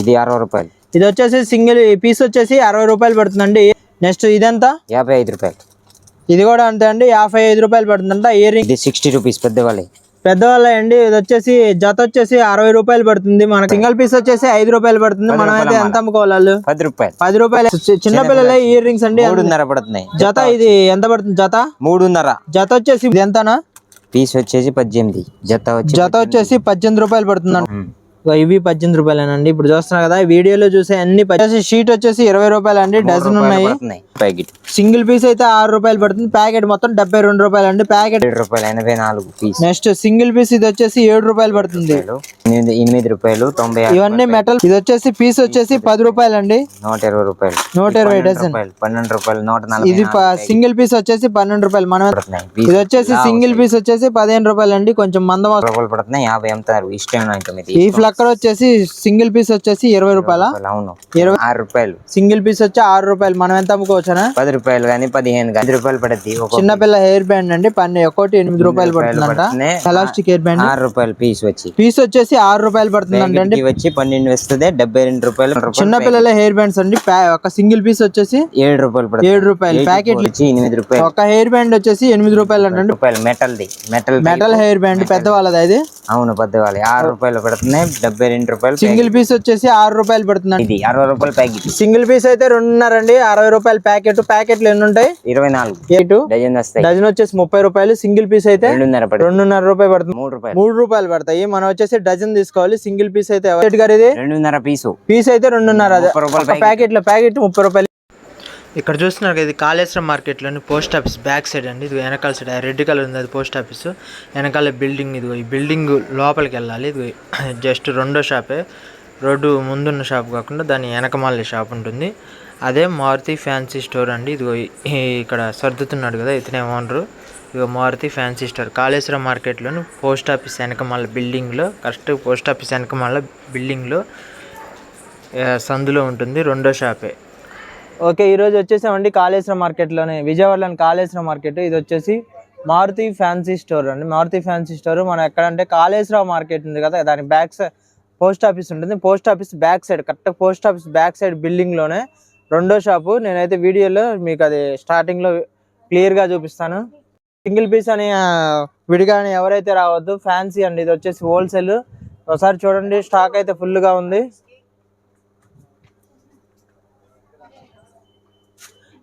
ఇది అరవై రూపాయలు. ఇది వచ్చేసి సింగిల్ పీస్ వచ్చేసి అరవై రూపాయలు పడుతుందండి. నెక్స్ట్ ఇదెంత? యాభై ఐదు రూపాయలు. ఇది కూడా అంతే అండి యాభై ఐదు రూపాయలు పడుతుందంట. ఇయర్ రింగ్ ఇది సిక్స్టీ రూపీస్ పెద్దవాళ్ళే పెద్దవాళ్ళ అండి ఇది వచ్చేసి జత వచ్చేసి అరవై రూపాయలు పడుతుంది. మన సింగిల్ పీస్ వచ్చేసి ఐదు రూపాయలు పడుతుంది. మనం అయితే ఎంత అమ్ముకోవాలి? పది రూపాయలు. పది రూపాయలు. చిన్న పిల్లల ఇయర్ రింగ్స్ అండి. మూడున్నర పడుతున్నాయి. జత ఇది ఎంత పడుతుంది జత? మూడున్నర. జత వచ్చేసి ఎంతనా? పీస్ వచ్చేసి పద్దెనిమిది. జత వచ్చి జత వచ్చేసి పద్దెనిమిది రూపాయలు పడుతుంది ఉమ్. ఇవి పద్దెనిమిది రూపాయలేనండి. ఇప్పుడు చూస్తున్నారు కదా వీడియోలో చూసే అన్ని షీట్ వచ్చేసి ఇరవై రూపాయలు అండి డజన్ ఉన్నాయి. ప్యాకెట్. సింగిల్ పీస్ అయితే ఆరు రూపాయలు పడుతుంది. ప్యాకెట్ మొత్తం డెబ్బై రెండు రూపాయలు అండి. ప్యాకెట్ ఏడు రూపాయలు ఎనభై నాలుగు పీస్. నెక్స్ట్ సింగిల్ పీస్ ఇది వచ్చేసి ఏడు రూపాయలు పడుతుంది. ఎనిమిది రూపాయలు తొంభై ఇవన్నీ మెటల్ ఇది వచ్చేసి పీస్ వచ్చేసి పది రూపాయలు అండి. నూట ఇరవై రూపాయలు. నూట ఇరవై డజన్ రూపాయలు పన్నెండు రూపాయలు నూట ఇది సింగిల్ పీస్ వచ్చేసి పన్నెండు రూపాయలు. మనం ఇది వచ్చేసి సింగిల్ పీస్ వచ్చేసి పదిహేను రూపాయలు అండి. కొంచెం మందం. రూపాయలు పడుతున్నాయి. యాభై అమ్ముతారు. ఇష్టం ఈ ఫ్లక్కర్ వచ్చేసి సింగిల్ పీస్ వచ్చేసి ఇరవై రూపాయల? అవును. ఇరవై ఆరు రూపాయలు. సింగిల్ పీస్ వచ్చి ఆరు రూపాయలు. మనం ఎంత అమ్ముకోవచ్చునా పది రూపాయలు కానీ పదిహేను కానీ రూపాయలు పడుద్ది. ఒక చిన్నపిల్ల హెయిర్ బ్యాండ్ అండి పన్ను ఒకటి ఎనిమిది రూపాయలు పడుతున్నాయి. ఎలాస్టిక్ హెయిర్ బ్యాండ్ ఆరు రూపాయలు పీస్ వచ్చి. పీస్ వచ్చేసి ఆరు రూపాయలు అండి. ఇది వచ్చి పన్నెండు వస్తుంది డెబ్బై రెండు రూపాయలు రెండు రూపాయలు చిన్న పిల్లల హెయిర్ బ్యాండ్స్ అండి ఒక సింగిల్ పీస్ వచ్చేసి ఏడు రూపాయలు పడుతుంది. ఏడు రూపాయలు. ప్యాకెట్ వచ్చి ఎనిమిది రూపాయలు. ఒక హెయిర్ బ్యాండ్ వచ్చేసి ఎనిమిది రూపాయలు అంటండి రూపాయలు మెటల్ ది మెటల్ మెటల్ హెయిర్ బ్యాండ్ పెద్ద వాళ్ళది అది. అవును పెద్దవాళ్ళు ఆరు రూపాయలు పడుతున్నాయి డెబ్బై రెండు రూపాయలు సింగిల్ పీస్ వచ్చేసి ఆరు రూపాయలు పడుతుందండి. ఇది అరవై రూపాయలు ప్యాకెట్ సింగిల్ పీస్ అయితే రెండున్నర అండి అరవై రూపాయల ప్యాకెట్ ప్యాకెట్లు ఎన్ని ఉంటాయి? ఇరవై నాలుగు. డజన్ వస్తాయి. డజన్ వచ్చేసి ముప్పై రూపాయలు. సింగిల్ పీస్ అయితే రెండున్నర రెండున్నర రూపాయలు పడుతుంది. మూడు రూపాయలు. మూడు రూపాయలు పడతాయి. మనం వచ్చేసి డజన్ తీసుకోవాలి. సింగిల్ పీస్ అయితే ఎవరి? గారు ఇది? రెండున్నర పీసు. పీస్ అయితే రెండున్నర. ప్యాకెట్. లో ప్యాకెట్ ముప్పై రూపాయలు. ఇక్కడ చూస్తున్నారు కదా ఇది కాళేశ్వరం మార్కెట్లోని పోస్ట్ ఆఫీస్ బ్యాక్ సైడ్ అండి. ఇది వెనకాల సైడ్ రెడ్ కలర్ ఉంది అది పోస్ట్ ఆఫీస్. వెనకాల బిల్డింగ్ ఇది ఈ బిల్డింగ్ లోపలికి వెళ్ళాలి. ఇది జస్ట్ రెండో షాపే. రోడ్డు ముందున్న షాప్ కాకుండా దాని వెనకమాల షాప్ ఉంటుంది. అదే మారుతి ఫ్యాన్సీ స్టోర్ అండి. ఇదిగో ఇక్కడ సర్దుతున్నాడు కదా ఇతనే ఓనరు. ఇదిగో మారుతి ఫ్యాన్సీ స్టోర్. కాళేశ్వరం మార్కెట్లోని పోస్ట్ ఆఫీస్ వెనకమాల బిల్డింగ్లో కరెక్ట్ పోస్ట్ ఆఫీస్ వెనకమాల బిల్డింగ్లో సందులో ఉంటుంది రెండో షాపే. ఓకే ఈరోజు వచ్చేసామండి కాళేశ్వరం మార్కెట్లోనే. విజయవాడలోని కాళేశ్వరం మార్కెట్. ఇది వచ్చేసి మారుతి ఫ్యాన్సీ స్టోర్ అండి. Maruti fancy store. మనం ఎక్కడంటే కాళేశ్వరం మార్కెట్ ఉంది కదా దాని బ్యాక్ సైడ్ పోస్ట్ ఆఫీస్ ఉంటుంది. Post office back side correct post office back side బిల్డింగ్లోనే రెండో షాపు. నేనైతే వీడియోలో మీకు అది స్టార్టింగ్లో క్లియర్గా చూపిస్తాను. సింగిల్ పీస్ అని విడిగా అని ఎవరైతే రావద్దు. ఫ్యాన్సీ అండి. ఇది వచ్చేసి హోల్సేల్ ఒకసారి చూడండి. స్టాక్ అయితే ఫుల్గా ఉంది.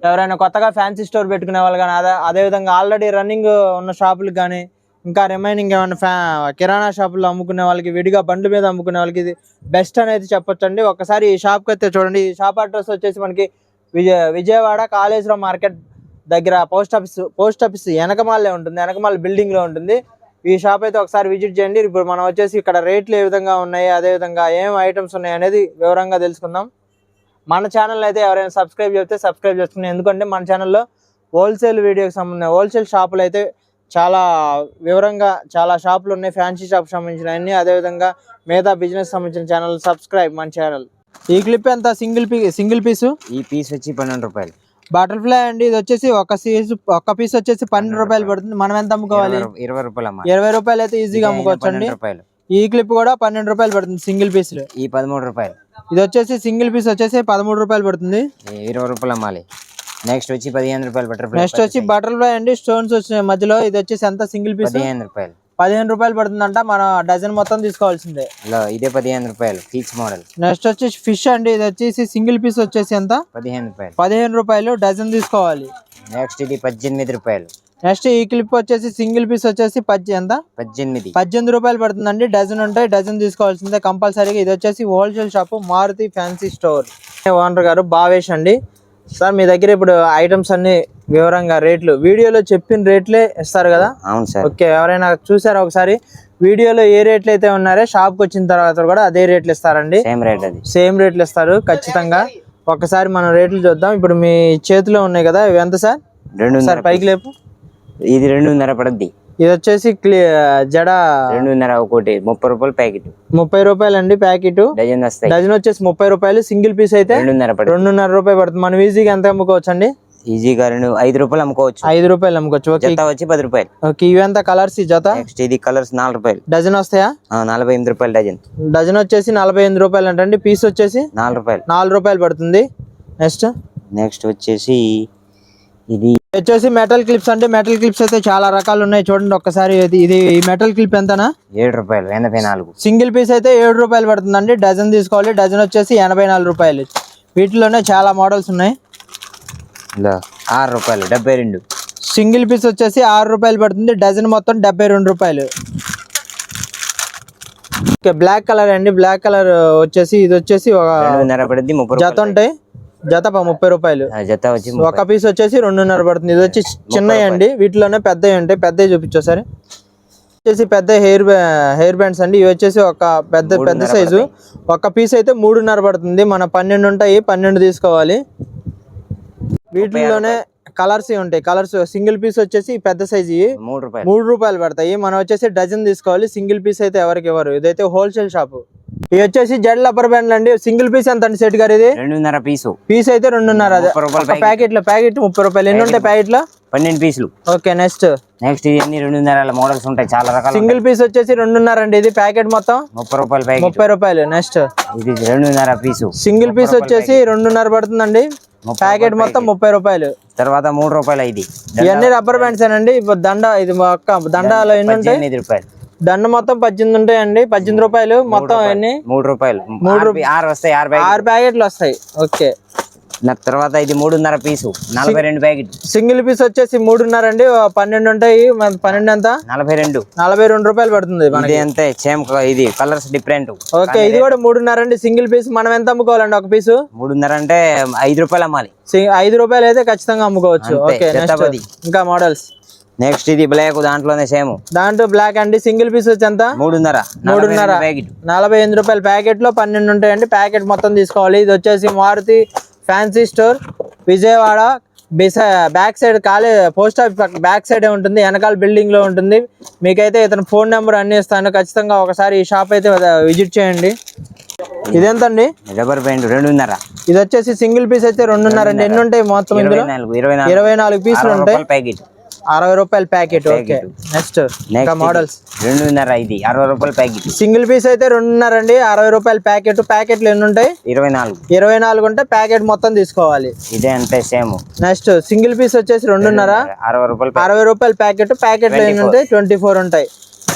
ఎవరైనా కొత్తగా ఫ్యాన్సీ స్టోర్ పెట్టుకునే వాళ్ళు కానీ అదే అదేవిధంగా ఆల్రెడీ రన్నింగ్ ఉన్న షాపులకు కానీ ఇంకా రిమైనింగ్ ఏమైనా ఫ్యా కిరాణా షాపుల్లో అమ్ముకునే వాళ్ళకి విడిగా బండ్ల మీద అమ్ముకునే వాళ్ళకి ఇది బెస్ట్ అనేది చెప్పొచ్చండి. ఒకసారి ఈ షాప్కి అయితే చూడండి. ఈ షాప్ అడ్రస్ వచ్చేసి మనకి విజయ విజయవాడ కాళేశ్వరం మార్కెట్ దగ్గర పోస్ట్ ఆఫీస్ పోస్ట్ ఆఫీస్ వెనకమాలే ఉంటుంది. వెనకమాల బిల్డింగ్లో ఉంటుంది. ఈ షాప్ అయితే ఒకసారి విజిట్ చేయండి. ఇప్పుడు మనం వచ్చేసి ఇక్కడ రేట్లు ఏ విధంగా ఉన్నాయి అదేవిధంగా ఏం ఐటమ్స్ ఉన్నాయి అనేది వివరంగా తెలుసుకుందాం. మన ఛానల్ అయితే ఎవరైనా సబ్స్క్రైబ్ చేస్తే సబ్స్క్రైబ్ చేసుకుని ఎందుకంటే మన ఛానల్లో హోల్సేల్ వీడియోకి సంబంధించిన హోల్సేల్ షాపులు అయితే చాలా వివరంగా చాలా షాపులు ఉన్నాయి. ఫ్యాన్సీ షాప్ సంబంధించిన అన్ని అదేవిధంగా మిగతా బిజినెస్ సంబంధించిన ఛానల్ సబ్స్క్రైబ్ మన ఛానల్ ఈ క్లిప్ ఎంత? సింగిల్ పీ సింగిల్ పీసు ఈ పీస్ వచ్చి పన్నెండు రూపాయలు. బటర్ఫ్లై అండి ఇది వచ్చేసి ఒక సీజ్ ఒక పీస్ వచ్చేసి పన్నెండు రూపాయలు పడుతుంది. మనం ఎంత అమ్ముకోవాలి? ఇరవై రూపాయలు అమ్మ ఇరవై రూపాయలు అయితే ఈజీగా అమ్ముకోవచ్చు అండి ఈ క్లిప్ కూడా పన్నెండు రూపాయలు పడుతుంది సింగిల్ పీస్ ఈ పదమూడు రూపాయలు. ఇది వచ్చేసి సింగిల్ పీస్ వచ్చేసి పదమూడు రూపాయలు పడుతుంది. ఇరవై రూపాయలు అమ్మాలి. నెక్స్ట్ వచ్చి పదిహేను రూపాయలు బటర్ఫ్లై నెక్స్ట్ వచ్చి బటర్ఫ్లై అండి స్టోన్స్ వచ్చిన మధ్యలో ఇది వచ్చేసి ఎంత సింగిల్ పీస్ పదిహేను రూపాయలు. పదిహేను రూపాయలు పడుతుందంట మన డజన్ మొత్తం తీసుకోవాల్సిందే. ఇదే పదిహేను రూపాయలు పీచ్ మోడల్ నెక్స్ట్ వచ్చేసి ఫిష్ అండి ఇది వచ్చేసి సింగిల్ పీస్ వచ్చేసి ఎంత? పదిహేను రూపాయలు. పదిహేను రూపాయలు డజన్ తీసుకోవాలి. నెక్స్ట్ ఇది పద్దెనిమిది రూపాయలు. నెక్స్ట్ ఈ క్లిప్ వచ్చేసి సింగిల్ పీస్ వచ్చేసి పద్దె ఎంత? పద్దెనిమిది. పద్దెనిమిది రూపాయలు పడుతుందండి డజన్ ఉంటాయి డజన్ తీసుకోవాల్సిందే. కంపల్సరీగా ఇది వచ్చేసి wholesale shop Maruti fancy store owner గారు భావేష్ అండి. సార్ మీ దగ్గర ఇప్పుడు ఐటమ్స్ అన్ని వివరంగా రేట్లు వీడియోలో చెప్పిన రేట్లే ఇస్తారు కదా? అవును సార్. ఓకే ఎవరైనా చూసారా ఒకసారి? వీడియోలో ఏ రేట్లు అయితే ఉన్నారో షాప్కి వచ్చిన తర్వాత కూడా అదే రేట్లు ఇస్తారండి. సేమ్ రేట్ అది. సేమ్ రేట్లు ఇస్తారు ఖచ్చితంగా. ఒకసారి మనం రేట్లు చూద్దాం. ఇప్పుడు మీ చేతిలో ఉన్నాయి కదా ఇవి ఎంత సార్? రెండున్నర సార్ పైకి లేపు. ఇది రెండున్నర పడుద్ది. ఇది వచ్చేసి జడ రెండున్నర ఒకటి ముప్పై రూపాయలు ప్యాకెట్. ముప్పై రూపాయలు అండి ప్యాకెట్. డజన్ వస్తాయి. డజన్ వచ్చేసి ముప్పై రూపాయలు సింగిల్ పీస్ అయితే రెండున్నర రెండున్నర రూపాయలు పడుతుంది. మనం ఈజీగా ఎంత అమ్ముకోవచ్చు అండి ఈజీగా రెండు ఐదు రూపాయలు అమ్ముకోవచ్చు. ఐదు రూపాయలు అమ్ముకోవచ్చు. జత వచ్చి పది రూపాయలు. ఓకే ఇవంతా కలర్స్ ఈ జత? నెక్స్ట్ ఇది కలర్స్ నాలుగు రూపాయలు. డజన్ వస్తాయా? నలభై ఎనిమిది రూపాయలు డజన్. డజన్ వచ్చేసి నలభై ఎనిమిది రూపాయలు అంటండి. పీస్ వచ్చేసి నాలుగు రూపాయలు. నాలుగు రూపాయలు పడుతుంది. నెక్స్ట్ నెక్స్ట్ వచ్చేసి ఇది వచ్చేసి మెటల్ క్లిప్స్ అంటే మెటల్ క్లిప్స్ అయితే చాలా రకాలు ఉన్నాయి. చూడండి ఒక్కసారి ఇది మెటల్ క్లిప్ ఎంతనా? ఏడు రూపాయలు ఎనభై నాలుగు. సింగిల్ పీస్ అయితే ఏడు రూపాయలు పడుతుందండి. డజన్ తీసుకోవాలి డజన్ వచ్చేసి ఎనభై నాలుగు రూపాయలు. వీటిలోనే చాలా మోడల్స్ ఉన్నాయి. ఆరు రూపాయలు డెబ్బై రెండు. సింగిల్ పీస్ వచ్చేసి ఆరు రూపాయలు పడుతుంది. డజన్ మొత్తం డెబ్బై రెండు రూపాయలు. ఓకే బ్లాక్ కలర్ అండి. బ్లాక్ కలర్ వచ్చేసి ఇది వచ్చేసి ఒక జత ఉంటాయి. జత ముప్పై రూపాయలు. జత వచ్చి ఒక పీస్ వచ్చేసి రెండున్నర పడుతుంది. ఇది వచ్చి చిన్నవి అండి. వీటిలోనే పెద్దవి ఉంటాయి. పెద్దవి చూపించు సరే వచ్చేసి పెద్ద హెయిర్ హెయిర్ బ్యాండ్స్ అండి. ఇవి వచ్చేసి ఒక పెద్ద పెద్ద సైజు ఒక పీస్ అయితే మూడున్నర పడుతుంది. మన పన్నెండు ఉంటాయి. పన్నెండు తీసుకోవాలి. వీటిలోనే కలర్స్ ఉంటాయి. కలర్స్ సింగిల్ పీస్ వచ్చేసి పెద్ద సైజు మూడు రూపాయలు. పడతాయి. మనం వచ్చేసి డజన్ తీసుకోవాలి. సింగిల్ పీస్ అయితే ఎవరికి ఇవ్వరు. ఇదైతే హోల్సేల్ షాప్ ఇవి వచ్చేసి జెడ్ రబ్బర్ బ్యాండ్లు అండి. సింగిల్ పీస్ ఎంత అండి సెట్ గారు ఇది రెండున్నర పీసు పీస్ అయితే రెండున్నర ప్యాకెట్లో ప్యాకెట్ ముప్పై రూపాయలు. ఎన్ని ఉంటాయి ప్యాకెట్లో? పన్నెండు పీసులు ఓకే నెక్స్ట్ నెక్స్ట్ ఇది అన్ని రెండున్నర మోడల్స్ ఉంటాయి. చాలా రకాలు సింగిల్ పీస్ వచ్చేసి రెండున్నర అండి. ఇది ప్యాకెట్ మొత్తం? ముప్పై రూపాయలు ముప్పై రూపాయలు. నెక్స్ట్ ఇది రెండున్నర పీసు సింగిల్ పీస్ వచ్చేసి రెండున్నర పడుతుందండి. ప్యాకెట్ మొత్తం ముప్పై రూపాయలు. తర్వాత మూడు రూపాయలు ఇది. ఇవన్నీ రబ్బర్ బ్యాండ్స్ అండి దండ ఇది దండాలు ఎన్ని ఉంటాయి? రూపాయలు. దండ మొత్తం పద్దెనిమిది ఉంటాయండి. పద్దెనిమిది రూపాయలు మొత్తం ఎన్ని మూడు రూపాయలు. పీ- ఆరు వస్తాయి ఆరు ప్యాకెట్ ఆరు ప్యాకెట్లు వస్తాయి. ఓకే. తర్వాత ఇది మూడున్నర పీసు. నలభై రెండు ప్యాకెట్ సింగిల్ పీస్ వచ్చేసి మూడున్నర అండి. పన్నెండు ఉంటాయి. పన్నెండు ఎంత? నలభై రెండు. నలభై రెండు రూపాయలు పడుతుంది మనకి. ఇది అంతే సేమ్ ఇది కలర్స్ డిఫరెంట్. ఓకే ఇది కూడా మూడున్నర అండి. సింగిల్ పీస్ మనం ఎంత అమ్ముకోవాలండి ఒక పీసు? మూడున్నర అంటే ఐదు రూపాయలు అమ్మాలి. ఐదు రూపాయలు అయితే ఖచ్చితంగా అమ్ముకోవచ్చు. ఓకే. ఇంకా మోడల్స్. నెక్స్ట్ ఇది బ్లాక్ దాంట్లోనే సేమ్ దాంట్లో బ్లాక్ అండి. సింగిల్ పీస్ వచ్చి ఎంత? మూడున్నర. మూడున్నర. ప్యాకెట్. నలభై ఎనిమిది రూపాయల ప్యాకెట్లో పన్నెండు ఉంటాయండి. ప్యాకెట్ మొత్తం తీసుకోవాలి. ఇది వచ్చేసి మారుతి ఫ్యాన్సీ స్టోర్ విజయవాడ బిసై బ్యాక్ సైడ్ కాలే పోస్ట్ ఆఫీస్ బ్యాక్ సైడ్ ఉంటుంది. వెనకాల బిల్డింగ్లో ఉంటుంది. మీకైతే ఇతను ఫోన్ నెంబర్ అన్ని ఇస్తాను. ఖచ్చితంగా ఒకసారి ఈ షాప్ అయితే విజిట్ చేయండి. ఇదెంతండి? రబ్బర్ బ్యాండ్ రెండున్నర. ఇది వచ్చేసి సింగిల్ పీస్ అయితే రెండున్నర. అండి ఎన్ని ఉంటాయి మొత్తం ఇరవై ఇందులో నాలుగు. ఇరవై పీసులు ఉంటాయి. ప్యాకెట్. అరవై రూపాయల ప్యాకెట్ ఓకే. నెక్స్ట్ ఇంకా మోడల్స్ రెండున్నర ఇది అరవై రూపాయలు ప్యాకెట్. సింగిల్ పీస్ అయితే రెండున్నర అండి అరవై రూపాయల ప్యాకెట్. ప్యాకెట్లు ఎన్ని ఉంటాయి ఇరవై నాలుగు. ఇరవై నాలుగు ఉంటే ప్యాకెట్ మొత్తం తీసుకోవాలి. ఇదే అంతే సేమ్. నెక్స్ట్ సింగిల్ పీస్ వచ్చేసి రెండున్నర. అరవై రూపాయలు. అరవై రూపాయల ప్యాకెట్ ప్యాకెట్లు ఎన్ని ఉంటాయి ట్వంటీ ఫోర్ ఉంటాయి.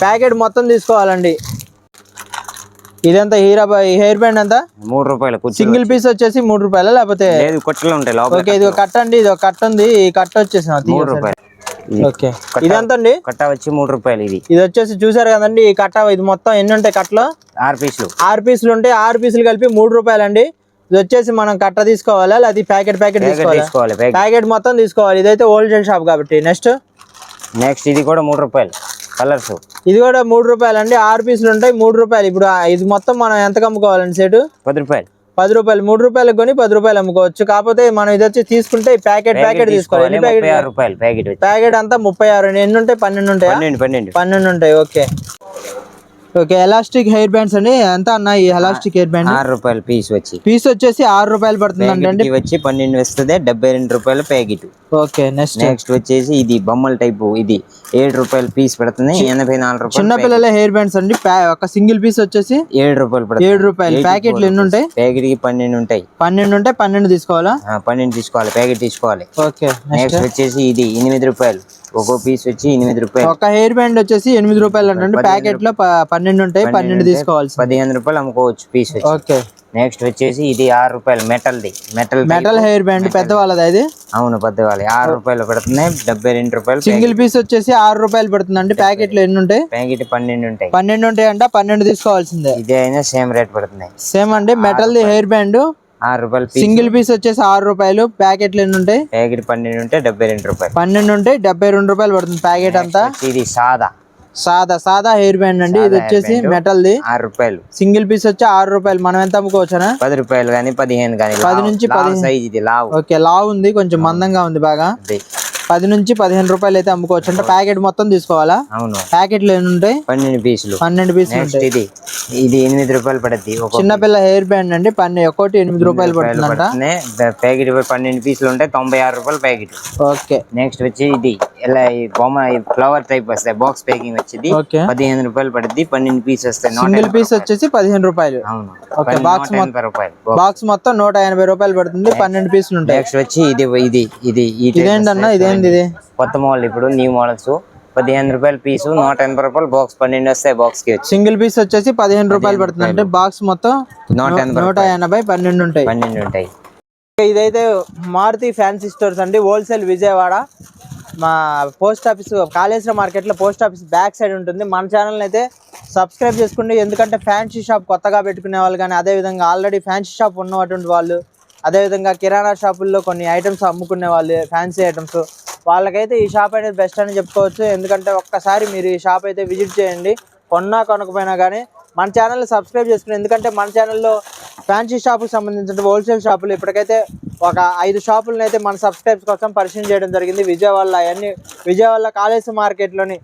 ప్యాకెట్ మొత్తం తీసుకోవాలండి. ఇదంతా హీరా హెయిర్ బ్యాండ్ ఎంత? మూడు రూపాయలు సింగిల్ పీస్ వచ్చేసి. మూడు రూపాయలు లేకపోతే కొట్టలు ఉంటాయి ఓకే ఇది కట్ట అండి ఇది కట్ట ఉంది ఈ కట్ట వచ్చేసి మూడు. రూపాయలు. ఓకే. ఇదెంత అండి కట్ట వచ్చి మూడు రూపాయలు ఇది. ఇది వచ్చేసి చూసారు కదండి ఈ కట్ట ఇది మొత్తం ఎన్ని ఉంటాయి కట్టలో? ఆరు పీసులు. ఆరు పీసులు ఉంటాయి ఆరు పీసులు కలిపి మూడు రూపాయలు అండి ఇది వచ్చేసి మనం కట్ట తీసుకోవాలా అది ప్యాకెట్ ప్యాకెట్ తీసుకోవాలి? ప్యాకెట్. మొత్తం తీసుకోవాలి. ఇదైతే హోల్సేల్ షాప్ కాబట్టి. నెక్స్ట్ నెక్స్ట్ ఇది కూడా మూడు రూపాయలు. కలర్స్ ఇది కూడా మూడు రూపాయలు అండి ఆరు పీసులు ఉంటాయి మూడు రూపాయలు. ఇప్పుడు ఇది మొత్తం మనం ఎంత అమ్ముకోవాలండి సెట్? పది రూపాయలు. పది రూపాయలు మూడు రూపాయలకు కొని పది రూపాయలు అమ్ముకోవచ్చు. కాకపోతే మనం ఇది వచ్చి తీసుకుంటే ప్యాకెట్ ప్యాకెట్ తీసుకోవాలి ప్యాకెట్ రూపాయలు ప్యాకెట్ అంతా ముప్పై ఆరు. ఎన్ని ఉంటాయి పన్నెండు ఉంటాయా? పన్నెండు. పన్నెండు ఉంటాయి. Okay. Okay elastic hair bands అండి? ఎంత అన్న ఈ ఎలాస్టిక్ హెయిర్ బ్యాండ్ ఆరు రూపాయలు పీస్ వచ్చి. పీస్ వచ్చేసి ఆరు రూపాయలు పడుతుందండి ప్యాకెట్ వచ్చి పన్నెండు వస్తుంది డెబ్బై రెండు రూపాయలు ప్యాకెట్. Okay next. నెక్స్ట్ వచ్చేసి ఇది బొమ్మల టైపు ఇది ఏడు రూపాయలు పీస్ పడుతుంది ఎనభై నాలుగు రూపాయలు చిన్న పిల్లల హెయిర్ బ్యాండ్స్ అండి ఒక సింగిల్ పీస్ వచ్చేసి ఏడు రూపాయలు పడుతుంది. ఏడు రూపాయలు. ప్యాకెట్లు ఎన్ని ఉంటాయి? ప్యాకెట్కి పన్నెండు ఉంటాయి. పన్నెండు ఉంటాయి పన్నెండు తీసుకోవాలా? పన్నెండు తీసుకోవాలి ప్యాకెట్ తీసుకోవాలి. Okay next. వచ్చేసి ఇది ఎనిమిది రూపాయలు. ఒక్కో పీస్ వచ్చి ఎనిమిది రూపాయలు. ఒక హెయిర్ బ్యాండ్ వచ్చేసి ఎనిమిది రూపాయలు అంటే ప్యాకెట్లో పన్నెండు ఉంటాయి పన్నెండు తీసుకోవాల్సి పదిహేను రూపాయలు అమ్ముకోవచ్చు పీస్ ఓకే. నెక్స్ట్ వచ్చేసి ఇది ఆరు రూపాయలు మెటల్ది మెటల్ మెటల్ హెయిర్ బ్యాండ్ పెద్ద వాళ్ళది అది అవును పెద్దవాళ్ళు ఆరు రూపాయలు పడుతున్నాయి డెబ్బై రెండు రూపాయలు సింగిల్ పీస్ వచ్చేసి ఆరు రూపాయలు పడుతుందండి. ప్యాకెట్లు ఎన్ని ఉంటాయి? ప్యాకెట్ పన్నెండు ఉంటాయి. పన్నెండు ఉంటాయి అంట పన్నెండు తీసుకోవాల్సిందే. ఇదే అయినా సేమ్ రేట్ పడుతున్నాయి. సేమ్ అండి. మెటల్ ది హెయిర్ బ్యాండ్ ఆరు రూపాయలు సింగిల్ పీస్ వచ్చేసి ఆరు రూపాయలు. ప్యాకెట్లు ఎన్ని ఉంటాయి? ప్యాకెట్ పన్నెండు ఉంటే డెబ్బై రెండు రూపాయలు. పన్నెండు ఉంటాయి డెబ్బై రెండు రూపాయలు పడుతుంది ప్యాకెట్ అంతా. ఇది సాదా. సాదా సాదా హెయిర్ బ్యాండ్ అండి. ఇది వచ్చేసి మెటల్ ది ఆరు రూపాయలు. సింగిల్ పీస్ వచ్చి ఆరు రూపాయలు. మనం ఎంత అమ్ముకోవచ్చునా? పది రూపాయలు కానీ పదిహేను కానీ. పది నుంచి సైజ్ ఇది లావు. ఓకే లావ్ ఉంది. కొంచెం మందంగా ఉంది బాగా. పది నుంచి పదిహేను రూపాయలు అయితే అమ్ముకోవచ్చు. అంటే ప్యాకెట్ మొత్తం తీసుకోవాలా? అవును. ప్యాకెట్లు ఎన్ని ఉంటాయి పన్నెండు పీసులు. పన్నెండు పీసులు ఉంటాయి. ఇది. ఇది ఎనిమిది రూపాయలు పడుద్ది. ఒక చిన్నపిల్ల హెయిర్ బ్యాండ్ అండి పన్నె ఒకటి ఎనిమిది రూపాయలు పడుతుందంట. ప్యాకెట్ పన్నెండు పీసులు ఉంటాయి తొంభై ఆరు రూపాయలు ప్యాకెట్. ఓకే. నెక్స్ట్ వచ్చి ఇది. ఇలా ఈ బొమ్మ ఫ్లవర్ టైప్ వస్తాయి బాక్స్ ప్యాకింగ్ వచ్చింది. పదిహేను రూపాయలు పడుద్ది పన్నెండు పీస్ వస్తాయి సింగిల్ పీస్ వచ్చేసి పదిహేను రూపాయలు. అవును. ఓకే, పన్నెండు- బాక్స్ రూపాయలు. బాక్స్. మొత్తం నూట ఎనభై రూపాయలు పడుతుంది పన్నెండు పీసులు ఉంటాయి. నెక్స్ట్ వచ్చి ఇది ఇది ఇది ఇదేంటన్నా వస్తాయి. ఇదేంది ఇది? కొత్త మోడల్ ఇప్పుడు న్యూ మోడల్స్ పదిహేను రూపాయల పీసు నూట ఎనభై రూపాయలు బాక్స్ పన్నెండు వస్తాయి బాక్స్కి సింగిల్ పీస్ వచ్చేసి పదిహేను రూపాయలు పడుతుంది. అంటే బాక్స్ మొత్తం నూట ఎనభై నూట ఎనభై పన్నెండు ఉంటాయి. పన్నెండు ఉంటాయి. ఇదైతే మారుతి ఫ్యాన్సీ స్టోర్స్ అండి. హోల్సేల్ విజయవాడ. మా పోస్ట్ ఆఫీస్ కాళేశ్వర మార్కెట్లో పోస్ట్ ఆఫీస్ బ్యాక్ సైడ్ ఉంటుంది. మన ఛానల్ని అయితే సబ్స్క్రైబ్ చేసుకోండి. ఎందుకంటే ఫ్యాన్సీ షాప్ కొత్తగా పెట్టుకునే వాళ్ళు కానీ అదేవిధంగా ఆల్రెడీ ఫ్యాన్సీ షాప్ ఉన్నటువంటి వాళ్ళు అదేవిధంగా కిరాణా షాపుల్లో కొన్ని ఐటమ్స్ అమ్ముకునే వాళ్ళు ఫ్యాన్సీ ఐటమ్స్ వాళ్ళకైతే ఈ షాప్ అనేది బెస్ట్ అని చెప్పుకోవచ్చు. ఎందుకంటే ఒక్కసారి మీరు ఈ షాప్ అయితే విజిట్ చేయండి. కొన్నా కొనకపోయినా కానీ మన ఛానల్ సబ్స్క్రైబ్ చేసుకుని ఎందుకంటే మన ఛానల్లో ఫ్యాన్సీ షాపుకి సంబంధించిన హోల్సేల్ షాపులు ఇప్పటికైతే ఒక ఐదు షాపులను అయితే మన సబ్స్క్రైబ్స్ కోసం పరిచయం చేయడం జరిగింది. విజయవాడలో అవన్నీ విజయవాడ కాలేజ్ మార్కెట్లోని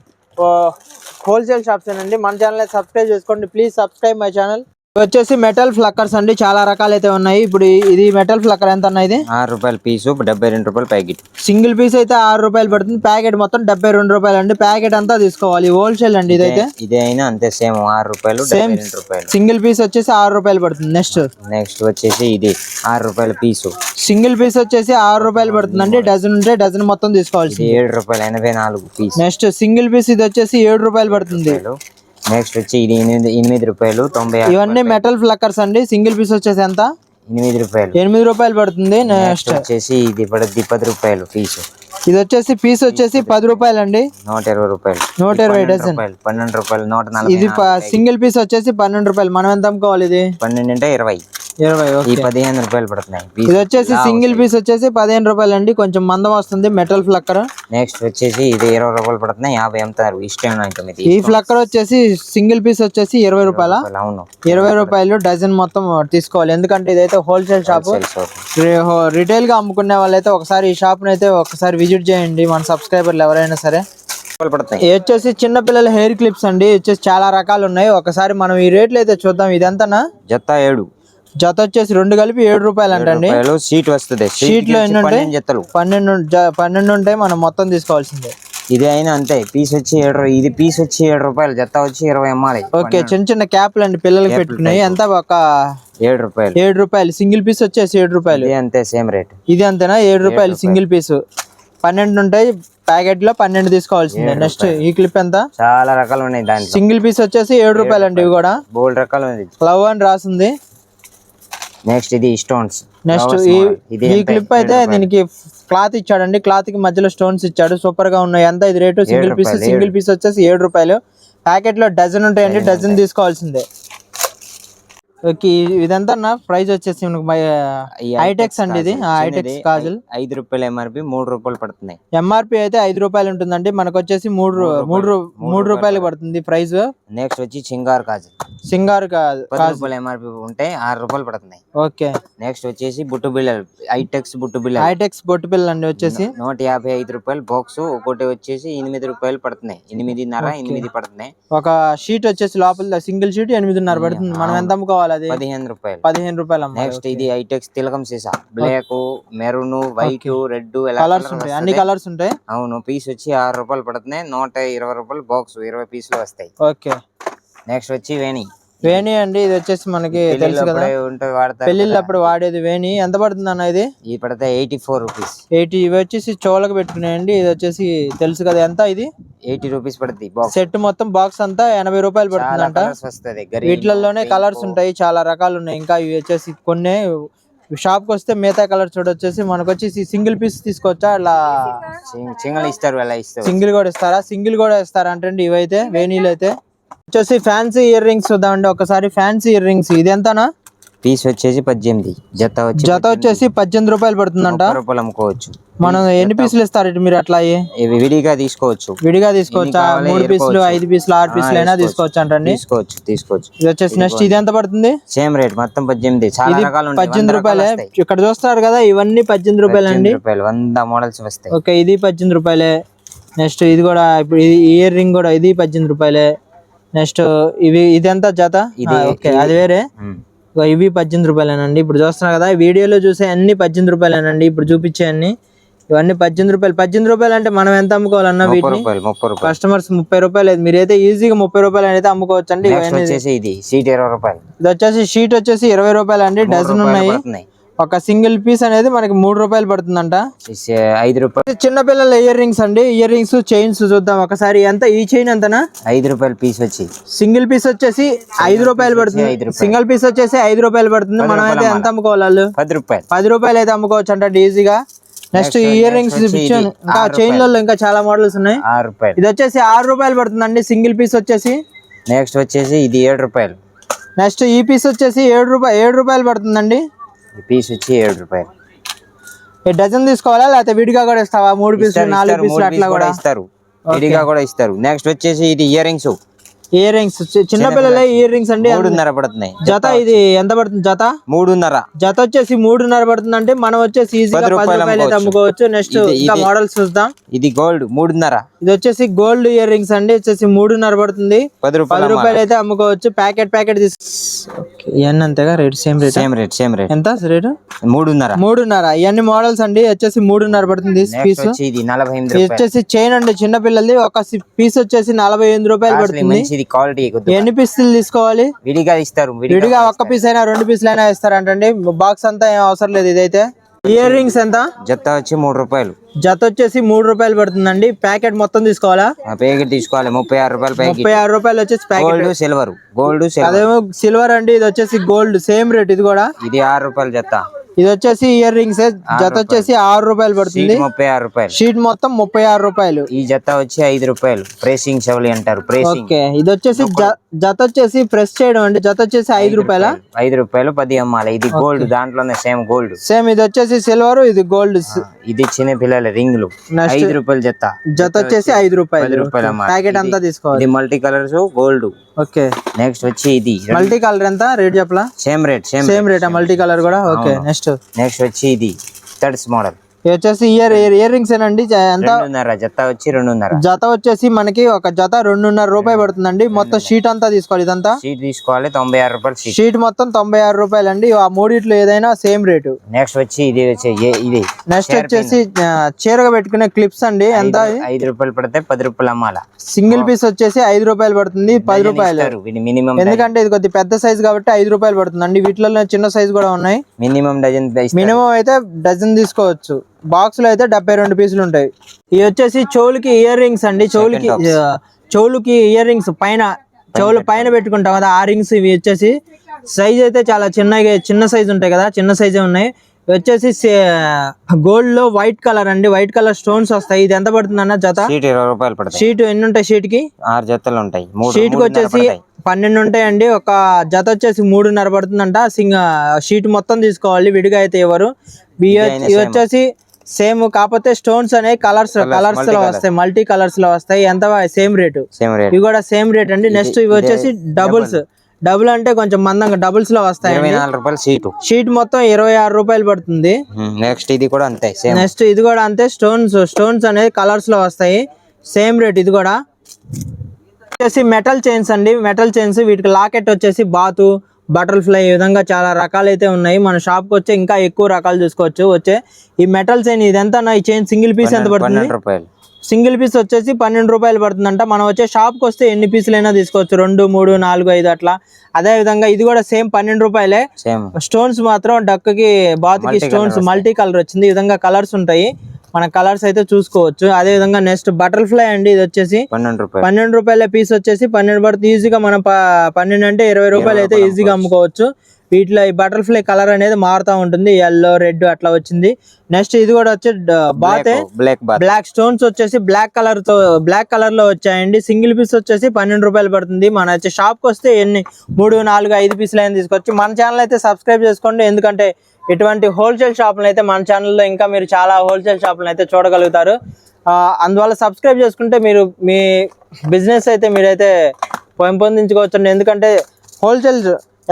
హోల్సేల్ షాప్స్ అండి మన ఛానల్ సబ్స్క్రైబ్ చేసుకోండి. ప్లీజ్ సబ్స్క్రైబ్ మై ఛానల్ వచ్చేసి మెటల్ ఫ్లక్కర్స్ అండి చాలా రకాలు అయితే ఉన్నాయి. ఇప్పుడు ఇది మెటల్ ఫ్లక్కర్ ఎంత అన్న ఇది? ఆరు రూపాయల పీసు డెబ్బై రెండు రూపాయలు ప్యాకెట్ సింగిల్ పీస్ అయితే ఆరు రూపాయలు పడుతుంది. ప్యాకెట్ మొత్తం డెబ్బై రెండు రూపాయలు అండి ప్యాకెట్ అంతా తీసుకోవాలి. హోల్సేల్ అండి ఇదైతే. ఇదే అయినా అంతే సేమ్ ఆరు రూపాయలు రెండు రూపాయలు. సింగిల్ పీస్ వచ్చేసి ఆరు రూపాయలు పడుతుంది. నెక్స్ట్ నెక్స్ట్ వచ్చేసి ఇది ఆరు రూపాయల పీసు సింగిల్ పీస్ వచ్చేసి ఆరు రూపాయలు పడుతుందండి. డజన్ ఉంటే డజన్ మొత్తం తీసుకోవాల్సింది. ఇది ఏడు రూపాయలు ఎనభై నాలుగు పీస్ నెక్స్ట్ సింగిల్ పీస్ ఇది వచ్చేసి ఏడు రూపాయలు పడుతుంది. నెక్స్ట్ వచ్చి ఇది ఎనిమిది ఎనిమిది రూపాయలు తొంభై ఇవన్నీ మెటల్ ఫ్లక్కర్స్ అండి. సింగిల్ పీస్ వచ్చేసి ఎంత? ఎనిమిది రూపాయలు. ఎనిమిది రూపాయలు పడుతుంది. నెక్స్ట్ వచ్చేసి ఇది పడుద్ది పది రూపాయలు పీసు ఇది వచ్చేసి పీస్ వచ్చేసి పది రూపాయలు అండి. నూట ఇరవై రూపాయలు. నూట ఇరవై డజన్ పన్నెండు రూపాయలు నూట నలభై ఇది సింగిల్ పీస్ వచ్చేసి పన్నెండు రూపాయలు. మనం ఎంత అమ్ముకోవాలి ఇది? పన్నెండు అంటే ఇరవై. ఈ పదిహేను రూపాయలు పడుతున్నాయి. ఇది వచ్చేసి సింగిల్ పీస్ వచ్చేసి పదిహేను రూపాయలు అండి కొంచెం మందం వస్తుంది మెటల్ ఫ్లక్కర్. నెక్స్ట్ వచ్చేసి ఇది ఇరవై రూపాయలు పడుతున్నాయి యాభై అమ్ముతారు. ఇష్టం ఈ ఫ్లక్కర్ వచ్చేసి సింగిల్ పీస్ వచ్చేసి ఇరవై రూపాయల? అవును. ఇరవై రూపాయలు. డజన్ మొత్తం తీసుకోవాలి. ఎందుకంటే ఇదైతే హోల్సేల్ షాప్. రిటైల్గా అమ్ముకునే వాళ్ళైతే ఒకసారి ఈ షాప్ అయితే ఒకసారి విజిట్ చేయండి మన సబ్స్క్రైబర్లు ఎవరైనా సరే. వచ్చేసి చిన్న పిల్లల హెయిర్ క్లిప్స్ అండి. వచ్చేసి చాలా రకాలు ఉన్నాయి. ఒకసారి మనం ఈ రేట్లు అయితే చూద్దాం. ఇది ఎంతనా జత ఏడు. జత వచ్చేసి రెండు కలిపి ఏడు రూపాయలు అంటండి సీట్ వస్తుంది. షీట్లో ఎన్ని ఉంటాయి? పన్నెండు జతలు. పన్నెండు ఉంటాయి మనం మొత్తం తీసుకోవాల్సిందే. ఇది అయినా అంతే. పీస్ వచ్చి ఏడు ఇది పీస్ వచ్చి ఏడు రూపాయలు జత వచ్చి ఇరవై అమ్మాలి. ఓకే చిన్న చిన్న క్యాప్లు అండి పిల్లలకి పెట్టుకున్నాయి ఎంత ఒక ఏడు రూపాయలు. ఏడు రూపాయలు. సింగిల్ పీస్ వచ్చేసి ఏడు రూపాయలు. అంతే సేమ్ రేట్. ఇది అంతేనా? ఏడు రూపాయలు సింగిల్ పీస్. పన్నెండు ఉంటాయి ప్యాకెట్లో పన్నెండు తీసుకోవాల్సిందే. నెక్స్ట్ ఈ క్లిప్ ఎంత? చాలా రకాలు ఉన్నాయి సింగిల్ పీస్ వచ్చేసి ఏడు రూపాయలు అండి ఇవి కూడా. బోల్డ్ రకాలు ఉంది. లవ్ అని రాసింది. నెక్స్ట్ ఇది స్టోన్స్. నెక్స్ట్ ఈ క్లిప్ అయితే దీనికి క్లాత్ ఇచ్చాడండి. క్లాత్కి మధ్యలో స్టోన్స్ ఇచ్చాడు. సూపర్గా ఉన్నాయి. ఎంత? ఇది rate? Single piece single piece వచ్చేసి ఏడు రూపాయలు. ప్యాకెట్లో డజన్ ఉంటాయండి. డజన్ తీసుకోవాల్సిందే. ఓకే ఇదంతా నా ప్రైస్ వచ్చేసి హైటెక్స్ అండి ఇది. హైటెక్స్ కాజల్. ఐదు రూపాయలు ఎంఆర్పి మూడు రూపాయలు పడుతున్నాయి ఎంఆర్పి అయితే ఐదు రూపాయలు ఉంటుందండి. మనకు వచ్చేసి మూడు మూడు మూడు రూపాయలు పడుతుంది. ప్రైస్ నెక్స్ట్ వచ్చి చింగార్ కాజల్. సింగార్ కా- పది రూపాయలు ఎంఆర్పి ఉంటే ఆరు రూపాయలు పడుతున్నాయి. ఓకే. నెక్స్ట్ వచ్చేసి బుట్టు బిల్లలు ఐటెక్స్ బుట్టు బిల్లలు హైటెక్స్ బొట్టు పిల్ల అండి వచ్చేసి? నూట యాభై ఐదు రూపాయలు బాక్స్ ఒకటి వచ్చేసి ఎనిమిది రూపాయలు పడుతున్నాయి. ఎనిమిదిన్నర ఎనిమిది పడుతున్నాయి. ఒక షీట్ వచ్చేసి లోపల సింగిల్ షీట్ ఎనిమిదిన్నర పడుతుంది. మనం ఎంత అమ్ముకోవాలి అది? పదిహేను రూపాయలు. పదిహేను రూపాయలు నెక్స్ట్ ఇది ఐటెక్స్ తిలకం సీసా. Black maroon white red colours ఉంటాయి? అన్ని కలర్స్ ఉంటాయి? అవును. పీస్ వచ్చి ఆరు రూపాయలు పడుతున్నాయి. నూట ఇరవై రూపాయలు బాక్స్ ఇరవై పీసులు వస్తాయి. ఓకే. నెక్స్ట్ వచ్చి వేణి. వేణి అండి ఇది వచ్చేసి మనకి తెలుసు కదా. అప్పుడు వాడేది వేణి. ఎంత పడుతుంది అన్న ఇది? ఇది పడితే ఎయిటీ ఫోర్ రూపీస్ ఎయిటీ ఇవి వచ్చేసి చోళకు పెట్టుకునేయండి ఇది వచ్చేసి తెలుసు కదా ఎంత ఇది? ఎయిటీ రూపీస్ పడుతుంది సెట్ మొత్తం బాక్స్ అంతా ఎనభై రూపాయలు పడుతుందంట. కలర్స్ వస్తుంది వీటిలలోనే కలర్స్ ఉంటాయి చాలా రకాలు ఉన్నాయి. ఇంకా ఇవి వచ్చేసి కొన్ని షాప్కి వస్తే మిగతా కలర్స్ చూడ వచ్చేసి మనకు వచ్చేసి సింగిల్ పీస్ తీసుకోవచ్చా? అలా అలా ఇస్తారు. సింగిల్ కూడా ఇస్తారా? సింగిల్ కూడా ఇస్తారా అంటే ఇవైతే వేణీలు అయితే వచ్చేసి ఫ్యాన్సీ ఇయర్ రింగ్స్ చూద్దామండి. ఒకసారి ఫ్యాన్సీ ఇయర్ రింగ్స్. ఇది ఎంతనా? పీస్ వచ్చేసి పద్దెనిమిది. జత వచ్చి జత వచ్చేసి పద్దెనిమిది రూపాయలు పడుతుందంట. రూపాయలు అమ్ముకోవచ్చు. మనం ఎన్ని పీసులు ఇస్తారు మీరు అట్లా ఇవి విడిగా తీసుకోవచ్చు. విడిగా తీసుకోవచ్చా? మూడు పీసులు. ఐదు పీసులు ఆరు పీసులు అయినా తీసుకోవచ్చు. అంటండి. తీసుకోవచ్చు తీసుకోవచ్చు. ఇది వచ్చేసి నెక్స్ట్ ఇది ఎంత పడుతుంది? సేమ్ రేట్ మొత్తం పద్దెనిమిది. చాలా రకాలు పద్దెనిమిది రూపాయలే. ఇక్కడ చూస్తున్నారు కదా ఇవన్నీ పద్దెనిమిది రూపాయలు అండి వంద మోడల్స్ వస్తాయి. ఓకే ఇది పద్దెనిమిది రూపాయలే. నెక్స్ట్ ఇది కూడా ఇప్పుడు ఇయర్ రింగ్ కూడా ఇది పద్దెనిమిది రూపాయలే. నెక్స్ట్ ఇవి ఇది ఎంత జత ఓకే అది వేరే. ఇవి పద్దెనిమిది రూపాయలేనండి. ఇప్పుడు చూస్తున్నారు కదా వీడియోలో చూసే అన్ని పద్దెనిమిది రూపాయలేనండి. ఇప్పుడు చూపించే అన్ని. ఇవన్నీ పద్దెనిమిది రూపాయలు. పద్దెనిమిది రూపాయలు అంటే మనం ఎంత అమ్ముకోవాలన్నా వీటిని? రూపాయలు ముప్పై రూపాయలు. కస్టమర్స్ ముప్పై రూపాయలు అయితే మీరైతే ఈజీగా ముప్పై రూపాయలు అయితే అమ్ముకోవచ్చు అండి ఇది సీట్ ఇరవై రూపాయలు. ఇది వచ్చేసి షీట్ వచ్చేసి ఇరవై రూపాయలు అండి డజన్ ఉన్నాయి. ఒక సింగిల్ పీస్ అనేది మనకి మూడు రూపాయలు పడుతుందంట. ఐదు రూపాయలు. చిన్న పిల్లల ఇయర్ రింగ్స్ అండి. ఇయర్ రింగ్స్ చైన్స్ చూద్దాం. ఒకసారి ఎంత? ఈ చైన్ ఎంతనా? ఐదు రూపాయలు పీస్ వచ్చి. సింగిల్ పీస్ వచ్చేసి ఐదు రూపాయలు పడుతుంది. సింగిల్ పీస్ వచ్చేసి ఐదు రూపాయలు పడుతుంది. మనం అయితే ఎంత అమ్ముకోవాలి పది రూపాయలు. పది రూపాయలు అయితే అమ్ముకోవచ్చు అంటే ఈజీగా నెక్స్ట్ ఇయర్ రింగ్స్ చూపించాను ఇంకా ఆరు చైన్లలో ఇంకా చాలా మోడల్స్ ఉన్నాయి. ఇది వచ్చేసి ఆరు రూపాయలు పడుతుందండి. సింగిల్ పీస్ వచ్చేసి. నెక్స్ట్ వచ్చేసి ఇది ఏడు రూపాయలు. నెక్స్ట్ ఈ పీస్ వచ్చేసి ఏడు రూపాయలు ఏడు రూపాయలు పడుతుందండి. పీస్ వచ్చి ఏడు రూపాయలు. డజన్ తీసుకోవాలా? లేకపోతే విడిగా కూడా ఇస్తావా? మూడు పీసులు నాలుగు పీసులు అట్లా కూడా? ఇస్తారు. విడిగా కూడా ఇస్తారు. నెక్స్ట్ వచ్చేసి ఇది ఇయర్ రింగ్స్ ఇయర్ రింగ్స్ చిన్న పిల్లల ఇయర్ రింగ్స్ అండి. మూడున్నర పడుతున్నాయి జత ఇది ఎంత పడుతుంది జత? మూడున్నర. జత వచ్చేసి మూడున్నర పడుతుంది అంటే మనం వచ్చేసి ఈజీగా పది రూపాయలు అమ్ముకోవచ్చు. నెక్స్ట్ ఇంకా మోడల్స్ చూద్దాం. ఇది గోల్డ్ మూడున్నర. ఇది వచ్చేసి గోల్డ్ ఇయర్ రింగ్స్ అండి. వచ్చేసి మూడున్నర పడుతుంది. పది పది రూపాయలు రూపాయలు అయితే అమ్ముకోవచ్చు ప్యాకెట్ ప్యాకెట్ ఇవన్నీ అంతేగా? Rate same rate same rate same rate ఎంత? రేటు మూడున్నర. మూడున్నర. ఇవన్నీ మోడల్స్ అండి. వచ్చేసి మూడున్నర పడుతుంది పీస్ ఇది నలభై వచ్చేసి చైన్ అండి. చిన్న పిల్లలది. ఒక పీస్ వచ్చేసి నలభై ఎనిమిది రూపాయలు పడుతుంది. మంచిది క్వాలిటీ ఎన్ని పీసులు తీసుకోవాలి? విడిగా ఇస్తారు విడిగా ఒక్క పీస్ అయినా రెండు పీసులు అయినా ఇస్తారంటండి బాక్స్ అంతా ఏం అవసరం లేదు ఇదైతే. ఇయర్ రింగ్స్ ఎంత? జత వచ్చి మూడు రూపాయలు. జత వచ్చేసి మూడు రూపాయలు పడుతుందండి. ప్యాకెట్ మొత్తం తీసుకోవాలా? ఆ ప్యాకెట్ తీసుకోవాలి. ముప్పై ఆరు రూపాయలు ముప్పై ఆరు రూపాయలు వచ్చేసి packet. Gold silver gold silver అదేమో సిల్వర్ అండి ఇది వచ్చేసి గోల్డ్ సేమ్ రేట్ ఇది కూడా. ఇది ఆరు రూపాయలు జత. ఇది వచ్చేసి ఇయర్ రింగ్స్ జత వచ్చేసి ఆరు రూపాయలు పడుతుంది. ముప్పై ఆరు రూపాయలు. షీట్ మొత్తం ముప్పై ఆరు రూపాయలు. ఈ జత వచ్చి ఐదు రూపాయలు. ప్రెసింగ్ చెవులు అంటారు ప్రెసింగ్ ఇది వచ్చేసి జత వచ్చేసి ప్రెస్ చేయడం అండి. జత వచ్చేసి ఐదు రూపాయల? ఐదు రూపాయలు పది అమ్మాలి. ఇది గోల్డ్ దాంట్లోనే సేమ్ గోల్డ్ సేమ్ ఇది వచ్చేసి సిల్వర్ ఇది గోల్డ్ ఇది చిన్న పిల్లల రింగులు. ఐదు రూపాయలు జత. జత వచ్చేసి ఐదు రూపాయలు. ప్యాకెట్ అంతా తీసుకోవాలి. ఇది multi colours gold okay. Next వచ్చి ఇది. మల్టీ కలర్ ఎంత? రేట్ చెప్పలా? Same rate same same rate multi colour కూడా? ఓకే. నెక్స్ట్ నెక్స్ట్ వచ్చి ఇది థర్డ్స్ మోడల్ ఇది వచ్చేసి ఇయర్ ఇయర్ రింగ్స్ ఏనండి? ఎంత? జత వచ్చి రెండున్నర. జత వచ్చేసి మనకి ఒక జత రెండున్నర రూపాయలు పడుతుందండి. మొత్తం షీట్ అంతా తీసుకోవాలి ఇదంతా? సీట్ తీసుకోవాలి తొంభై ఆరు రూపాయలు షీట్. మొత్తం తొంభై ఆరు రూపాయలు అండి ఆ మూడిట్లో ఏదైనా సేమ్ రేటు. నెక్స్ట్ వచ్చి ఇది వచ్చి ఏ- ఇది నెక్స్ట్ వచ్చేసి చీరగా పెట్టుకునే క్లిప్స్ అండి. ఎంత ఐదు- ఐదు రూపాయలు పడితే పది రూపాయలు అమ్మాల. సింగిల్ పీస్ వచ్చేసి ఐదు రూపాయలు పడుతుంది పది రూపాయలు. మినిమం ఎందుకంటే ఇది కొద్ది పెద్ద సైజ్ కాబట్టి ఐదు రూపాయలు పడుతుంది అండి వీటిలో చిన్న సైజ్ కూడా ఉన్నాయి. మినిమం డజన్ మినిమం అయితే డజన్ తీసుకోవచ్చు. బాక్స్లో అయితే డెబ్బై రెండు పీసులు ఉంటాయి. ఇవి వచ్చేసి చెవులకి ఇయర్ రింగ్స్ అండి. చెవులకి చెవులకి ఇయర్ రింగ్స్ పైన చెవులు పైన పెట్టుకుంటాం కదా ఆ రింగ్స్ ఇవి వచ్చేసి సైజ్ అయితే చాలా చిన్నగా చిన్న సైజ్ ఉంటాయి కదా చిన్న సైజే ఉన్నాయి. వచ్చేసి గోల్డ్లో వైట్ కలర్ అండి. వైట్ కలర్ స్టోన్స్ వస్తాయి. ఇది ఎంత పడుతుంది అన్న జత ఇరవై రూపాయలు షీట్ ఎన్ని ఉంటాయి షీట్కి ఆరు జతలు ఉంటాయి. షీట్కి వచ్చేసి. పన్నెండు ఉంటాయండి. ఒక జత వచ్చేసి మూడున్నర పడుతుందంట. సింగ షీట్ మొత్తం తీసుకోవాలి. విడిగా అయితే ఎవరు. ఇవి వచ్చేసి సేమ్ కాకపోతే స్టోన్స్ అనేవి కలర్స్ కలర్స్లో వస్తాయి మల్టీ కలర్స్లో వస్తాయి. ఎంత సేమ్ రేటు. Same rate. ఇవి కూడా సేమ్ రేట్ అండి. నెక్స్ట్ ఇవి వచ్చేసి డబుల్స్. డబుల్ అంటే కొంచెం మందంగా డబుల్స్లో రూపాయలు సీటు షీట్ మొత్తం ఇరవై ఆరు రూపాయలు పడుతుంది. నెక్స్ట్ ఇది కూడా అంతే నెక్స్ట్ ఇది కూడా అంతే స్టోన్స్ స్టోన్స్ అనేది కలర్స్లో వస్తాయి. సేమ్ రేట్ ఇది కూడా. వచ్చేసి మెటల్ చైన్స్ అండి. మెటల్ చైన్స్ వీటికి లాకెట్ వచ్చేసి బాతు బటర్ఫ్లై ఈ విధంగా చాలా రకాలు అయితే ఉన్నాయి. మన షాప్కి వచ్చి ఇంకా ఎక్కువ రకాలు చూసుకోవచ్చు. వచ్చే ఈ మెటల్ చైన్ ఇదంతా ఈ చైన్ సింగిల్ పీస్ ఎంత పడుతుంది? సింగిల్ పీస్ వచ్చేసి పన్నెండు రూపాయలు పడుతుందంట. మనం వచ్చే షాప్కి వస్తే ఎన్ని పీసులైనా తీసుకోవచ్చు. రెండు మూడు నాలుగు ఐదు అట్లా. అదే విధంగా ఇది కూడా సేమ్ పన్నెండు రూపాయలే. స్టోన్స్ మాత్రం డక్కి బాతుకి స్టోన్స్ మల్టీ కలర్ వచ్చింది. ఈ విధంగా కలర్స్ ఉంటాయి. మన కలర్స్ అయితే చూసుకోవచ్చు. అదే విధంగా నెక్స్ట్ బటర్ఫ్లై అండి ఇది వచ్చేసి పన్నెండు రూపాయలు. పన్నెండు రూపాయల పీస్ వచ్చేసి పన్నెండు పడుతుంది ఈజీగా మనం పన్నెండు అంటే ఇరవై రూపాయలు అయితే ఈజీగా అమ్ముకోవచ్చు. వీటిలో ఈ బటర్ఫ్లై కలర్ అనేది మారుతూ ఉంటుంది. ఎల్లో రెడ్ అట్లా వచ్చింది. నెక్స్ట్ ఇది కూడా వచ్చి బాతే బ్లాక్ బాత్ బ్లాక్ స్టోన్స్ వచ్చేసి బ్లాక్ కలర్తో బ్లాక్ కలర్లో వచ్చాయండి. సింగిల్ పీస్ వచ్చేసి పన్నెండు రూపాయలు పడుతుంది. మన వచ్చే షాప్కి వస్తే ఎన్ని మూడు నాలుగు ఐదు పీసులు అయినా తీసుకొచ్చి మన ఛానల్ అయితే సబ్స్క్రైబ్ చేసుకోండి. ఎందుకంటే ఇటువంటి హోల్సేల్ షాపులు అయితే మన ఛానల్లో ఇంకా మీరు చాలా హోల్సేల్ షాపులను అయితే చూడగలుగుతారు అందువల్ల సబ్స్క్రైబ్ చేసుకుంటే మీరు మీ బిజినెస్ అయితే మీరైతే పెంపొందించుకోవచ్చు ఎందుకంటే హోల్సేల్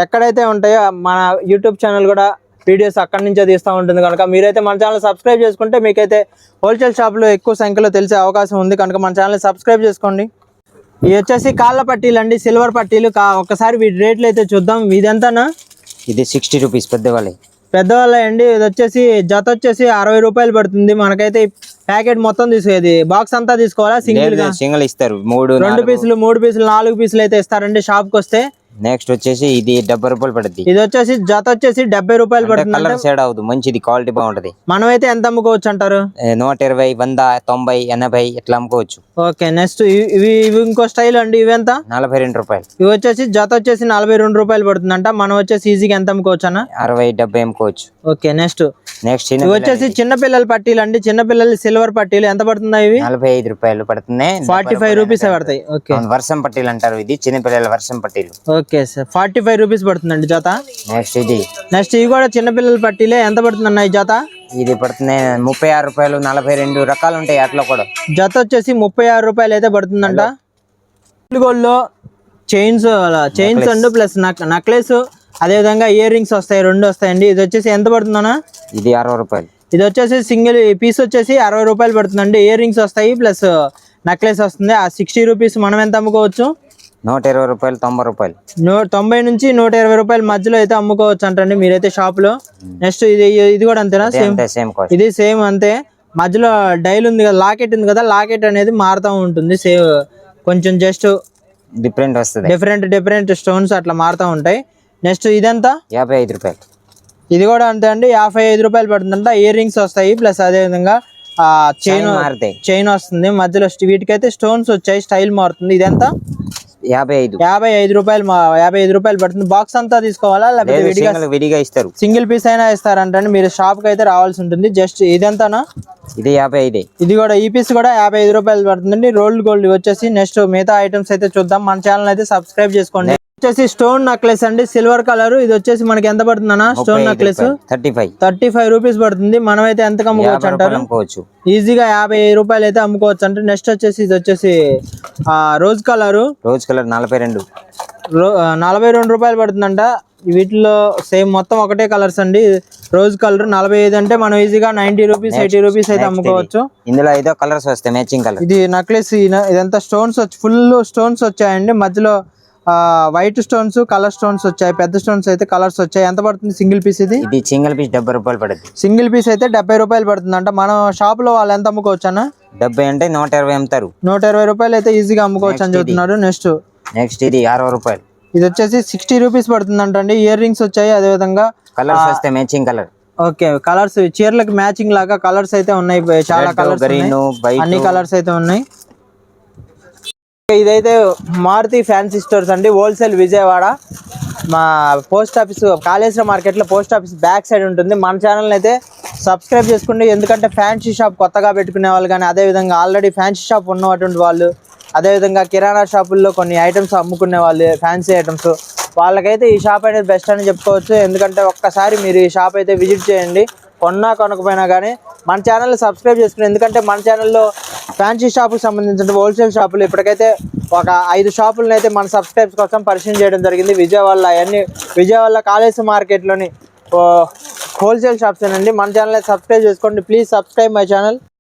ఎక్కడైతే ఉంటాయో మన యూట్యూబ్ ఛానల్ కూడా వీడియోస్ అక్కడి నుంచే తీస్తూ ఉంటుంది కనుక మీరైతే మన ఛానల్ సబ్స్క్రైబ్ చేసుకుంటే మీకైతే హోల్సేల్ షాప్లో ఎక్కువ సంఖ్యలో తెలిసే అవకాశం ఉంది. కనుక మన ఛానల్ సబ్స్క్రైబ్ చేసుకోండి. ఇవి వచ్చేసి కాళ్ళ పట్టీలు అండి సిల్వర్ పట్టీలు. కా ఒక్కసారి వీటి రేట్లు అయితే చూద్దాం. ఇదెంతనా? ఇది సిక్స్టీ రూపీస్ పెద్దవాళ్ళే పెద్దవాళ్ళ అండి ఇది వచ్చేసి జత వచ్చేసి అరవై రూపాయలు పడుతుంది. మనకైతే ప్యాకెట్ మొత్తం తీసుకేది బాక్స్ అంతా తీసుకోవాలా? సింగిల్ సింగిల్ ఇస్తారు. మూడు రెండు పీసులు మూడు పీసులు నాలుగు పీసులు అయితే ఇస్తారండి షాప్కి వస్తే నెక్స్ట్ వచ్చేసి ఇది డెబ్బై రూపాయలు పడుద్ది. ఇది వచ్చేసి జత వచ్చేసి డెబ్బై రూపాయలు పడుతుంది కలర్ షేడ్ అవుతుంది మంచిది క్వాలిటీ బాగుంటది. మనమైతే ఎంత అమ్ముకోవచ్చు అంటారు? నూట ఇరవై వంద తొంభై ఎనభై ఇట్లా అమ్ముకోవచ్చు. ఓకే నెక్స్ట్ ఇవి ఇవి ఇంకో స్టైల్ అండి. ఇవి ఎంత? నలభై రెండు రూపాయలు. ఇవి వచ్చేసి జత వచ్చేసి నలభై రెండు రూపాయలు పడుతుందంట. మనం వచ్చేసి ఈజీగా ఎంత అమ్ముకోవచ్చు అన్న అరవై డెబ్బై అమ్ముకోవచ్చు. ఓకే నెక్స్ట్ నెక్స్ట్ ఇవి వచ్చేసి చిన్న పిల్లల పట్టీలు అండి. చిన్న పిల్లల సిల్వర్ పట్టీలు. ఎంత పడుతుందా ఇవి? నలభై ఐదు రూపాయలు పడుతుంది ఫార్టీ ఫైవ్ రూపీస్ పడతాయి. ఓకే. వర్షం పట్టీలు అంటారు ఇది. చిన్నపిల్లల వర్షం పట్టీలు. Okay. Sir forty five rupees పడుతుందండి జత? నెక్స్ట్ ఇది. నెక్స్ట్ ఇవి కూడా చిన్న పిల్లల పట్టీలే. ఎంత పడుతుందన్న ఈ జత? ఇది పడుతుంది ముప్పై ఆరు రూపాయలు నలభై రెండు రకాలు ఉంటాయి అట్లా కూడా. జత వచ్చేసి ముప్పై ఆరు రూపాయలు అయితే పడుతుందంట. గోల్డ్లో chains chains and plus necklace అదేవిధంగా ఇయర్ రింగ్స్ వస్తాయి రెండు వస్తాయండి. ఇది వచ్చేసి ఎంత పడుతుందన్నా? ఇది అరవై రూపాయలు. ఇది వచ్చేసి సింగిల్ పీస్ వచ్చేసి అరవై రూపాయలు పడుతుందండి. ఇయర్ రింగ్స్ వస్తాయి ప్లస్ నెక్లెస్ వస్తుంది. ఆ సిక్స్టీ రూపీస్ మనం ఎంత అమ్ముకోవచ్చు? నూట ఇరవై రూపాయలు తొంభై రూపాయలు. నూ తొంభై నుంచి నూట ఇరవై రూపాయల మధ్యలో అయితే అమ్ముకోవచ్చు అంటండి మీరైతే షాప్లో. నెక్స్ట్ ఇది ఇది కూడా అంతేనా? సేమ్ సేమ్ ఇది సేమ్ అంతే. మధ్యలో డైల్ ఉంది కదా లాకెట్ ఉంది కదా లాకెట్ అనేది మారుతూ ఉంటుంది సేమ్. కొంచెం జస్ట్ డిఫరెంట్ వస్తుంది. డిఫరెంట్ డిఫరెంట్ స్టోన్స్ అట్లా మారుతూ ఉంటాయి. నెక్స్ట్ ఇదంతా? యాభై ఐదు రూపాయలు. ఇది కూడా అంతే అండి యాభై ఐదు రూపాయలు పడుతుందంట. ఇయర్ రింగ్స్ వస్తాయి ప్లస్ అదే విధంగా చైన్ చైన్ వస్తుంది. మధ్యలో వీటికైతే స్టోన్స్ వచ్చాయి స్టైల్ మారుతుంది. ఇదంతా? యాభై ఐదు. యాభై ఐదు రూపాయలు యాభై ఐదు రూపాయలు పడుతుంది. బాక్స్ అంతా తీసుకోవాలా? లేకపోతే విడిగా విడిగా ఇస్తారు. సింగిల్ పీస్ అయినా ఇస్తారంటండి. మీరు షాప్కి అయితే రావాల్సి ఉంటుంది. జస్ట్ ఇదంతానా? ఇది యాభై ఐదే. ఇది కూడా ఈ పీస్ కూడా యాభై ఐదు రూపాయలు పడుతుందండి. రోల్డ్ గోల్డ్ వచ్చేసి నెక్స్ట్ మిగతా ఐటమ్స్ అయితే చూద్దాం. మన ఛానల్ అయితే సబ్స్క్రైబ్ చేసుకోండి. వచ్చేసి స్టోన్ నెక్లెస్ అండి. సిల్వర్ కలర్ ఇది వచ్చేసి మనకి ఎంత పడుతుందన్నా stone necklace thirty five. Thirty five rupees పడుతుంది. మనం అయితే ఎంత అమ్ముకోవచ్చు అంటారు? ఈజీగా యాభై రూపాయలు అయితే అమ్ముకోవచ్చు అంటే నెక్స్ట్ వచ్చేసి ఇది వచ్చేసి ఆ, రోజ్ కలరు రోజ్ కలర్ నలభై రెండు. నలభై రెండు రూపాయలు పడుతుందంట. వీటిలో సేమ్ మొత్తం ఒకటే కలర్స్ అండి. రోజ్ కలర్ నలభై ఐదు అంటే మనం ఈజీగా నైన్టీ రూపీస్ ఎయిటీ రూపీస్ అయితే అమ్ముకోవచ్చు. ఇందులో ఐదో కలర్స్ వస్తాయి మ్యాచింగ్ కలర్ ఇది నెక్లెస్ ఇదంతా స్టోన్స్ వచ్చి ఫుల్ స్టోన్స్ వచ్చాయండి. మధ్యలో వైట్ స్టోన్స్ కలర్ స్టోన్స్ వచ్చాయి పెద్ద స్టోన్స్ అయితే కలర్స్ వచ్చాయి. ఎంత పడుతుంది సింగిల్ పీస్ ఇది? ఇది సింగిల్ పీస్ డెబ్బై రూపాయలు పడుద్ది. సింగిల్ పీస్ అయితే డెబ్బై రూపాయలు పడుతుందంట. మనం షాప్లో వాళ్ళు ఎంత అమ్ముకోవచ్చు అన్న డెబ్బై అంటే నూట ఇరవై అమ్ముతారు. నూట ఇరవై రూపాయలు అయితే ఈజీగా అమ్ముకోవచ్చు అని చెప్తున్నారు నెక్స్ట్ నెక్స్ట్ ఇది అరవై రూపాయలు. ఇది వచ్చేసి సిక్స్టీ రూపీస్ పడుతుందంట అండి ఇయర్ రింగ్స్ వచ్చాయి అదే విధంగా కలర్స్ వస్తాయి మ్యాచింగ్ కలర్ ఓకే కలర్స్ చీరలకు మ్యాచింగ్ లాగా కలర్స్ అయితే ఉన్నాయి. చాలా కలర్స్ అన్ని కలర్స్ అయితే ఉన్నాయి. ఇదైతే మారుతి ఫ్యాన్సీ స్టోర్స్ అండి. హోల్సేల్ విజయవాడ. మా పోస్ట్ ఆఫీస్ కాళేశ్వర మార్కెట్లో పోస్ట్ ఆఫీస్ బ్యాక్ సైడ్ ఉంటుంది. మన ఛానల్ అయితే సబ్స్క్రైబ్ చేసుకోండి. ఎందుకంటే ఫ్యాన్సీ షాప్ కొత్తగా పెట్టుకునే వాళ్ళు కానీ అదేవిధంగా ఆల్రెడీ ఫ్యాన్సీ షాప్ ఉన్నటువంటి వాళ్ళు అదేవిధంగా కిరాణా షాపుల్లో కొన్ని ఐటమ్స్ అమ్ముకునే వాళ్ళు ఫ్యాన్సీ ఐటమ్స్ వాళ్ళకైతే ఈ షాప్ అనేది బెస్ట్ అని చెప్పుకోవచ్చు. ఎందుకంటే ఒక్కసారి మీరు ఈ షాప్ అయితే విజిట్ చేయండి. కొన్నా కొనకపోయినా కానీ మన ఛానల్ సబ్స్క్రైబ్ చేసుకుని ఎందుకంటే మన ఛానల్లో ఫ్యాన్సీ షాపుకి సంబంధించిన హోల్సేల్ షాపులు ఇప్పటికైతే ఒక ఐదు షాపులను అయితే మన సబ్స్క్రైబ్స్ కోసం పరిచయం చేయడం జరిగింది. విజయవాడలో అవన్నీ విజయవాడలో కాళేశ్వర మార్కెట్లోని హోల్సేల్ షాప్స్ అండి మన ఛానల్ సబ్స్క్రైబ్ చేసుకోండి. Please subscribe my channel